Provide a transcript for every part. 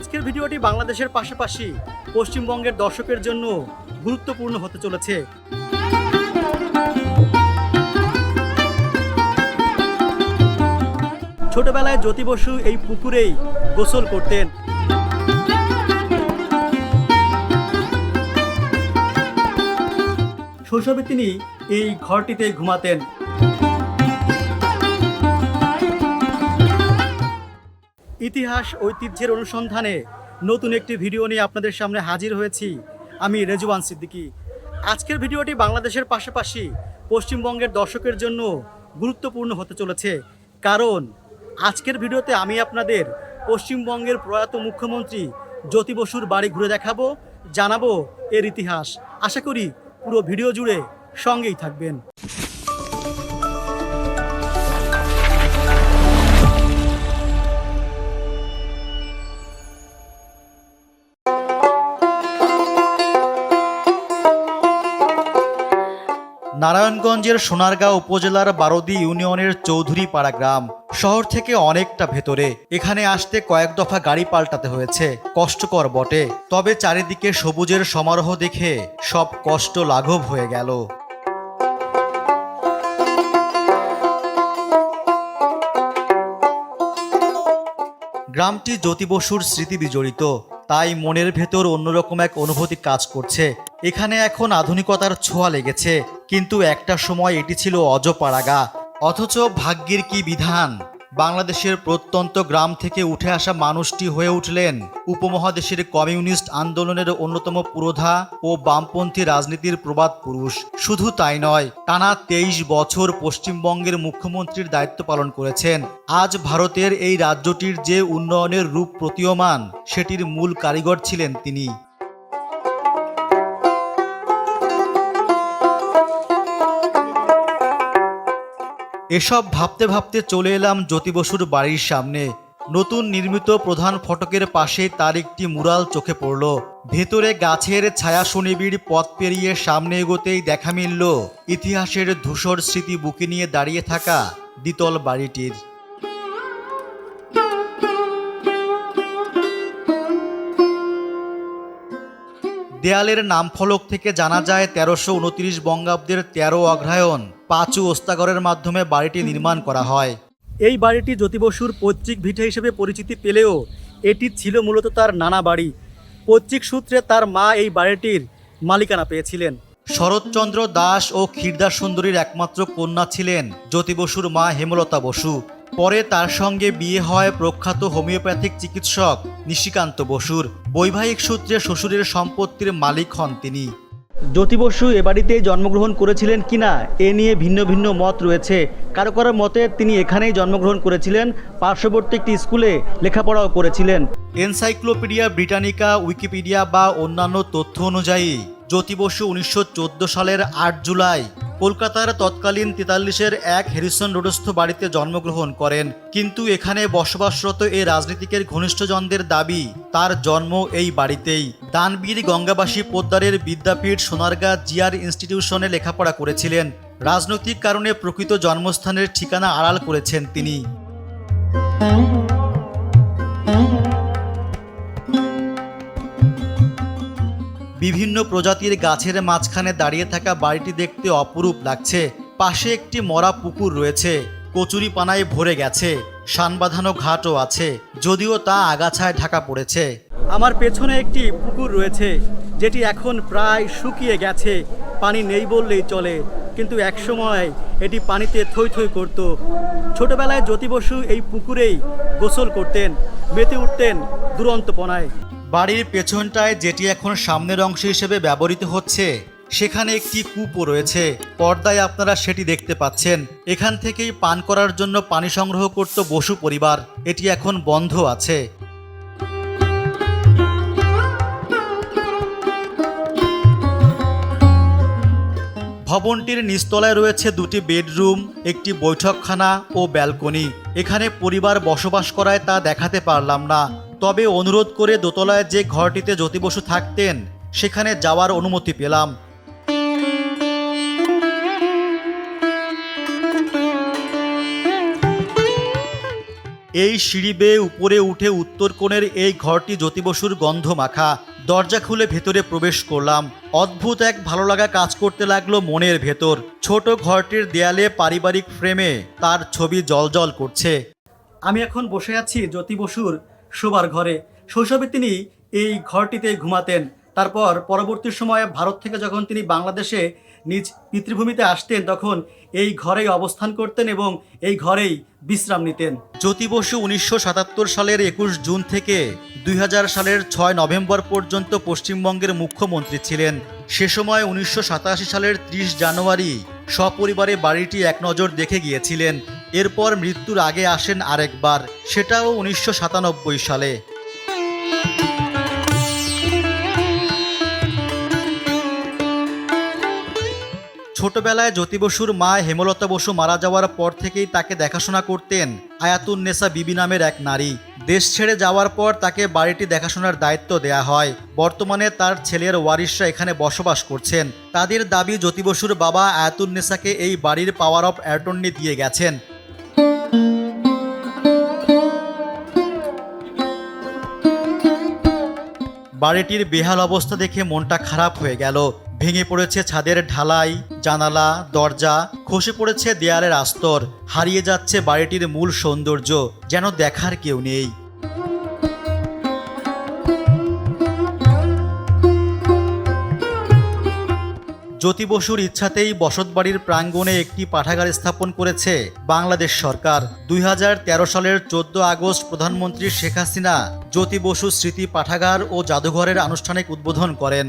আজকের ভিডিওটি বাংলাদেশের পাশাপাশি পশ্চিমবঙ্গের দর্শকের জন্য গুরুত্বপূর্ণ হতে চলেছে। ছোটবেলায় জ্যোতি বসু এই পুকুরেই গোসল করতেন। শৈশবে তিনি এই ঘরটিতে ঘুমাতেন। ইতিহাস ঐতিহ্যের অনুসন্ধানে নতুন একটি ভিডিও নিয়ে আপনাদের সামনে হাজির হয়েছি। আমি রেজুয়ান সিদ্দিকী। আজকের ভিডিওটি বাংলাদেশের পাশাপাশি পশ্চিমবঙ্গের দর্শকের জন্য গুরুত্বপূর্ণ হতে চলেছে। কারণ আজকের ভিডিওতে আমি আপনাদের পশ্চিমবঙ্গের প্রয়াত মুখ্যমন্ত্রী জ্যোতি বসুর বাড়ি ঘুরে দেখাবো, জানাব এর ইতিহাস। আশা করি পুরো ভিডিও জুড়ে সঙ্গেই থাকবেন। নারায়ণগঞ্জের সোনারগাঁও উপজেলার বারোদি ইউনিয়নের চৌধুরীপাড়া গ্রাম শহর থেকে অনেকটা ভেতরে। এখানে আসতে কয়েক দফা গাড়ি পাল্টাতে হয়েছে। কষ্টকর বটে। তবে চারিদিকে সবুজের সমারোহ দেখে সব কষ্ট লাঘব হয়ে গেল। গ্রামটি জ্যোতি বসুর স্মৃতি বিজড়িত। তাই মনের ভেতর অন্যরকম এক অনুভূতি কাজ করছে। এখানে এখন আধুনিকতার ছোঁয়া লেগেছে। কিন্তু একটা সময় এটি ছিল অজপাড়াগা। অথচ ভাগ্যের কি বিধান? বাংলাদেশের প্রত্যন্ত গ্রাম থেকে উঠে আসা মানুষটি হয়ে উঠলেন উপমহাদেশের কমিউনিস্ট আন্দোলনের অন্যতম পুরোধা ও বামপন্থী রাজনীতির প্রবাদ পুরুষ। শুধু তাই নয়, টানা তেইশ বছর পশ্চিমবঙ্গের মুখ্যমন্ত্রীর দায়িত্ব পালন করেছেন। আজ ভারতের এই রাজ্যটির যে উন্নয়নের রূপ প্রতীয়মান, সেটির মূল কারিগর ছিলেন তিনি। এসব ভাবতে ভাবতে চলে এলাম জ্যোতি বসুর বাড়ির সামনে। নতুন নির্মিত প্রধান ফটকের পাশে তার একটি মুরাল চোখে পড়ল। ভেতরে গাছের ছায়া সুনিবিড় পথ পেরিয়ে সামনে এগোতেই দেখা মিলল, ইতিহাসের ধূসর স্মৃতি বুকে নিয়ে দাঁড়িয়ে থাকা দ্বিতল বাড়িটির। দেয়ালের নামফলক থেকে জানা যায় তেরোশো উনত্রিশ বঙ্গাব্দের তেরো অগ্রহায়ণ পাঁচু ওস্তাগরের মাধ্যমে বাড়িটি নির্মাণ করা হয়। এই বাড়িটি জ্যোতি বসুর পৈতৃক ভিটে হিসেবে পরিচিতি পেলেও এটি ছিল মূলত তার নানা বাড়ি। পৈতৃক সূত্রে তার মা এই বাড়িটির মালিকানা পেয়েছিলেন। শরৎচন্দ্র দাস ও ক্ষীরদাস সুন্দরীর একমাত্র কন্যা ছিলেন জ্যোতি বসুর মা হেমলতা বসু। পরে তার সঙ্গে বিয়ে হয় প্রখ্যাত হোমিওপ্যাথিক চিকিৎসক নিশিকান্ত বসুর বৈবাহিক সূত্রে শ্বশুরের সম্পত্তির মালিক হন তিনি। জ্যোতি বসু এ বাড়িতেই জন্মগ্রহণ করেছিলেন কিনা এ নিয়ে ভিন্ন ভিন্ন মত রয়েছে। কারও কারও মতে তিনি এখানেই জন্মগ্রহণ করেছিলেন পার্শ্ববর্তী একটি স্কুলে লেখাপড়াও করেছিলেন। এনসাইক্লোপিডিয়া ব্রিটানিকা উইকিপিডিয়া বা অন্যান্য তথ্য অনুযায়ী জ্যোতি বসু উনিশশো চোদ্দ সালের আট জুলাই কলকাতার তৎকালীন তেতাল্লিশের এক হ্যারিসন রোডস্থ বাড়িতে জন্মগ্রহণ করেন। কিন্তু এখানে বসবাসরত এই রাজনীতিকের ঘনিষ্ঠজনদের দাবি, তার জন্ম এই বাড়িতেই। দানবীর গঙ্গাবাসী পোদ্দারের বিদ্যাপীঠ সোনারগাঁ জিআর ইনস্টিটিউশনে লেখাপড়া করেছিলেন। রাজনৈতিক কারণে প্রকৃত জন্মস্থানের ঠিকানা আড়াল করেছেন তিনি। বিভিন্ন প্রজাতির গাছের মাঝখানে দাঁড়িয়ে থাকা বাড়িটি দেখতে অপরূপ লাগছে। পাশে একটি মরা পুকুর রয়েছে। কচুরি পানায় ভরে গেছে। শান বাঁধানো ঘাটও আছে। যদিও তা আগাছায় ঢাকা পড়েছে। আমার পেছনে একটি পুকুর রয়েছে, যেটি এখন প্রায় শুকিয়ে গেছে। পানি নেই বললেই চলে, কিন্তু একসময় এটি পানিতে থই থই করত। ছোটবেলায় জ্যোতি বসু এই পুকুরেই গোসল করতেন, মেতে উঠতেন দুরন্তপনায়। বাড়ির পেছনটায় যেটি এখন সামনের অংশ হিসেবে ব্যবহৃত হচ্ছে, সেখানে একটি কূপও রয়েছে। পর্দায় আপনারা সেটি দেখতে পাচ্ছেন। এখান থেকেই পান করার জন্য পানি সংগ্রহ করত বসু পরিবার। এটি এখন বন্ধ আছে। ভবনটির নিচতলায় রয়েছে দুটি বেডরুম, একটি বৈঠকখানা ও ব্যালকনি। এখানে পরিবার বসবাস করায় তা দেখাতে পারলাম না। তবে অনুরোধ করে দোতলায় যে ঘরটিতে জ্যোতি বসু থাকতেন, সেখানে যাওয়ার অনুমতি পেলাম। এই সিঁড়ি বেয়ে উপরে উঠে উত্তর কোণের এই ঘরটি জ্যোতি বসুর গন্ধ মাখা দরজা খুলে ভেতরে প্রবেশ করলাম। অদ্ভুত এক ভালো লাগা কাজ করতে লাগল মনের ভেতর। ছোট ঘরটির দেয়ালে পারিবারিক ফ্রেমে তার ছবি জলজল করছে। আমি এখন বসে আছি জ্যোতি বসুর শোবার ঘরে। শৈশবে তিনি এই ঘরটিতে ঘুমাতেন। তারপর পরবর্তী সময়ে ভারত থেকে যখন তিনি বাংলাদেশে নিজ পিতৃভূমিতে আসতেন, তখন এই ঘরেই অবস্থান করতেন এবং এই ঘরেই বিশ্রাম নিতেন। জ্যোতি বসু উনিশশো সাতাত্তর সালের একুশ জুন থেকে দুই হাজার সালের ছয় নভেম্বর পর্যন্ত পশ্চিমবঙ্গের মুখ্যমন্ত্রী ছিলেন। সে সময় উনিশশো সাতাশি সালের ত্রিশ জানুয়ারি সপরিবারে বাড়িটি এক নজর দেখে গিয়েছিলেন। এরপর মৃত্যুর আগে আসেন আরেকবার, সেটাও উনিশশো সাতানব্বই সালে। ছোটবেলায় জ্যোতি বসুর মা হেমলতা বসু মারা যাওয়ার পর থেকেই তাকে দেখাশোনা করতেন আয়াতুন আয়াতুন্নেসা বিবি নামের এক নারী। দেশ ছেড়ে যাওয়ার পর তাকে বাড়িটি দেখাশোনার দায়িত্ব দেয়া হয়। বর্তমানে তার ছেলের ওয়ারিশরা এখানে বসবাস করছেন। তাদের দাবি জ্যোতি বসুর বাবা আয়াতুন্নেসাকে এই বাড়ির পাওয়ার অফ অ্যাটর্নি দিয়ে গেছেন। বাড়িটির বেহাল অবস্থা দেখে মনটা খারাপ হয়ে গেল। ভেঙে পড়েছে ছাদের ঢালাই, জানালা, দরজা, খসে পড়েছে দেয়ালের আস্তর, হারিয়ে যাচ্ছে বাড়িটির মূল সৌন্দর্য, যেন দেখার কেউ নেই। জ্যোতি বসুর ইচ্ছাতেই বসতবাড়ির প্রাঙ্গণে একটি পাঠাগার স্থাপন করেছে বাংলাদেশ সরকার। দুই হাজার তেরো সালের চোদ্দ আগস্ট প্রধানমন্ত্রী শেখ হাসিনা জ্যোতি বসু স্মৃতি পাঠাগার ও জাদুঘরের আনুষ্ঠানিক উদ্বোধন করেন।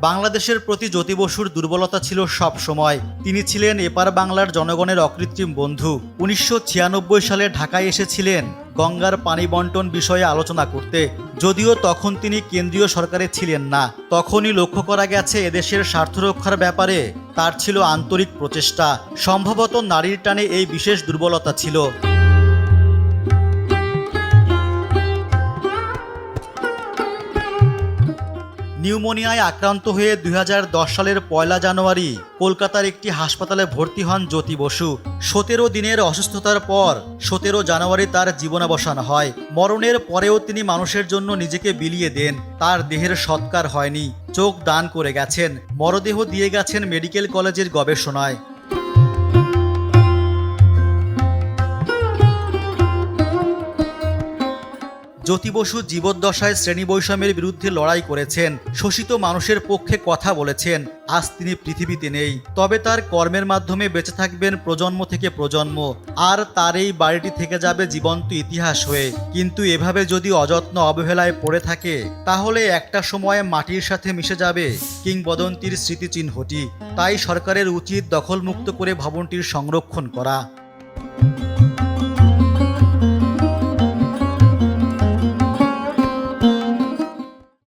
বাংলাদেশের প্রতি জ্যোতি বসুর দুর্বলতা ছিল সব সময়। তিনি ছিলেন এপার বাংলার জনগণের অকৃত্রিম বন্ধু। উনিশশো ছিয়ানব্বই সালে ঢাকায় এসেছিলেন গঙ্গার পানি বন্টন বিষয়ে আলোচনা করতে। যদিও তখন তিনি কেন্দ্রীয় সরকারে ছিলেন না। তখনই লক্ষ্য করা গেছে এদেশের স্বার্থ রক্ষার ব্যাপারে তার ছিল আন্তরিক প্রচেষ্টা। সম্ভবত নারীর টানে এই বিশেষ দুর্বলতা ছিল। নিউমোনিয়ায় আক্রান্ত হয়ে দুই হাজার দশ সালের পয়লা জানুয়ারি কলকাতার একটি হাসপাতালে ভর্তি হন জ্যোতি বসু। সতেরো দিনের অসুস্থতার পর সতেরো জানুয়ারি তার জীবনাবসান হয়। মরণের পরেও তিনি মানুষের জন্য নিজেকে বিলিয়ে দেন। তার দেহের সৎকার হয়নি। চোখ দান করে গেছেন। মরদেহ দিয়ে গেছেন মেডিকেল কলেজের গবেষণায়। জ্যোতি বসু জীবদ্দশায় শ্রেণি বৈষম্যের বিরুদ্ধে লড়াই করেছেন। শোষিত মানুষের পক্ষে কথা বলেছেন। আজ তিনি পৃথিবীতে নেই। তবে তার কর্মের মাধ্যমে বেঁচে থাকবেন প্রজন্ম থেকে প্রজন্ম। আর তার এই বাড়িটি থেকে যাবে জীবন্ত ইতিহাস হয়ে। কিন্তু এভাবে যদি অযত্ন অবহেলায় পড়ে থাকে, তাহলে একটা সময়ে মাটির সাথে মিশে যাবে কিংবদন্তির স্মৃতিচিহ্নটি। তাই সরকারের উচিত দখলমুক্ত করে ভবনটির সংরক্ষণ করা।